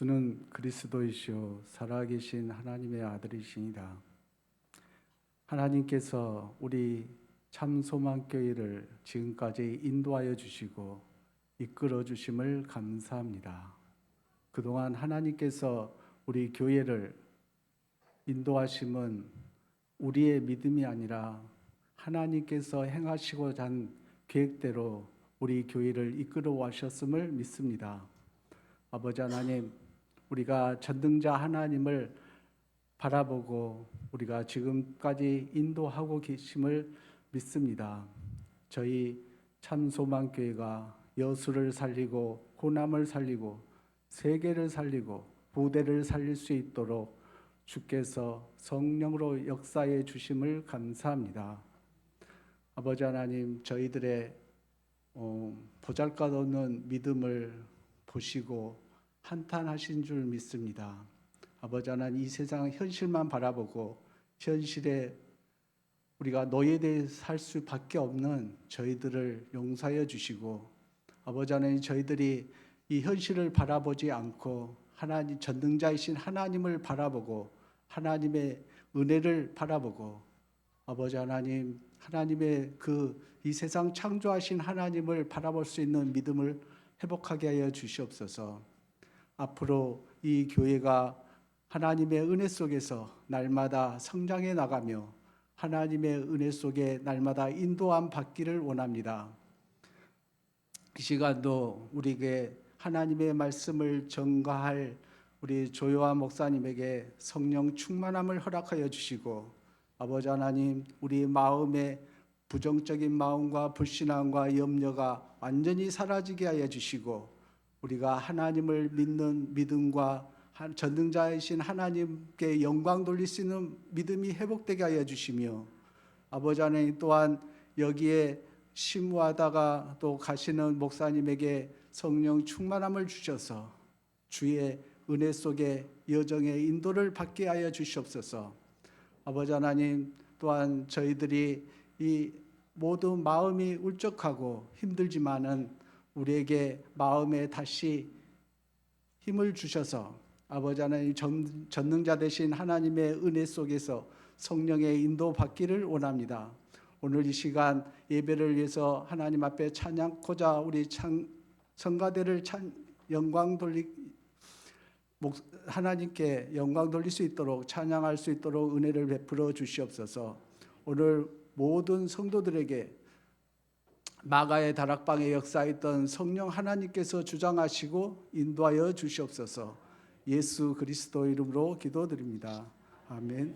주는 그리스도이시요 살아계신 하나님의 아들이시니다. 하나님께서 우리 참 소망 교회를 지금까지 인도하여 주시고 이끌어 주심을 감사합니다. 그동안 하나님께서 우리 교회를 인도하심은 우리의 믿음이 아니라 하나님께서 행하시고자 한 계획대로 우리 교회를 이끌어 와셨음을 믿습니다. 아버지 하나님, 우리가 전능자 하나님을 바라보고 우리가 지금까지 인도하고 계심을 믿습니다. 저희 참소망교회가 여수를 살리고 호남을 살리고 세계를 살리고 부대를 살릴 수 있도록 주께서 성령으로 역사해 주심을 감사합니다. 아버지 하나님, 저희들의 어, 보잘것없는 믿음을 보시고 한탄하신 줄 믿습니다. 아버지 하나님, 이 세상 현실만 바라보고 현실에 우리가 노예되어 살 수밖에 없는 저희들을 용서하여 주시고 아버지 하나님 저희들이 이 현실을 바라보지 않고 하나님 전능자이신 하나님을 바라보고 하나님의 은혜를 바라보고 아버지 하나님 하나님의 그 이 세상 창조하신 하나님을 바라볼 수 있는 믿음을 회복하게 하여 주시옵소서. 앞으로 이 교회가 하나님의 은혜 속에서 날마다 성장해 나가며 하나님의 은혜 속에 날마다 인도함 받기를 원합니다. 이 시간도 우리에게 하나님의 말씀을 전가할 우리 조요한 목사님에게 성령 충만함을 허락하여 주시고 아버지 하나님 우리 마음에 부정적인 마음과 불신앙과 염려가 완전히 사라지게 하여 주시고 우리가 하나님을 믿는 믿음과 한- 전능자이신 하나님께 영광 돌릴 수 있는 믿음이 회복되게 하여 주시며 아버지 하나님 또한 여기에 심무하다가 또 가시는 목사님에게 성령 충만함을 주셔서 주의 은혜 속에 여정의 인도를 받게 하여 주시옵소서. 아버지 하나님 또한 저희들이 이 모든 마음이 울적하고 힘들지만은 우리에게 마음에 다시 힘을 주셔서 아버지 하나님 전, 전능자 되신 하나님의 은혜 속에서 성령의 인도 받기를 원합니다. 오늘 이 시간 예배를 위해서 하나님 앞에 찬양코자 우리 찬, 성가대를 찬 영광 돌리 목, 하나님께 영광 돌릴 수 있도록 찬양할 수 있도록 은혜를 베풀어 주시옵소서. 오늘 모든 성도들에게 마가의 다락방에 역사했던 성령 하나님께서 주장하시고 인도하여 주시옵소서. 예수 그리스도 이름으로 기도드립니다. 아멘.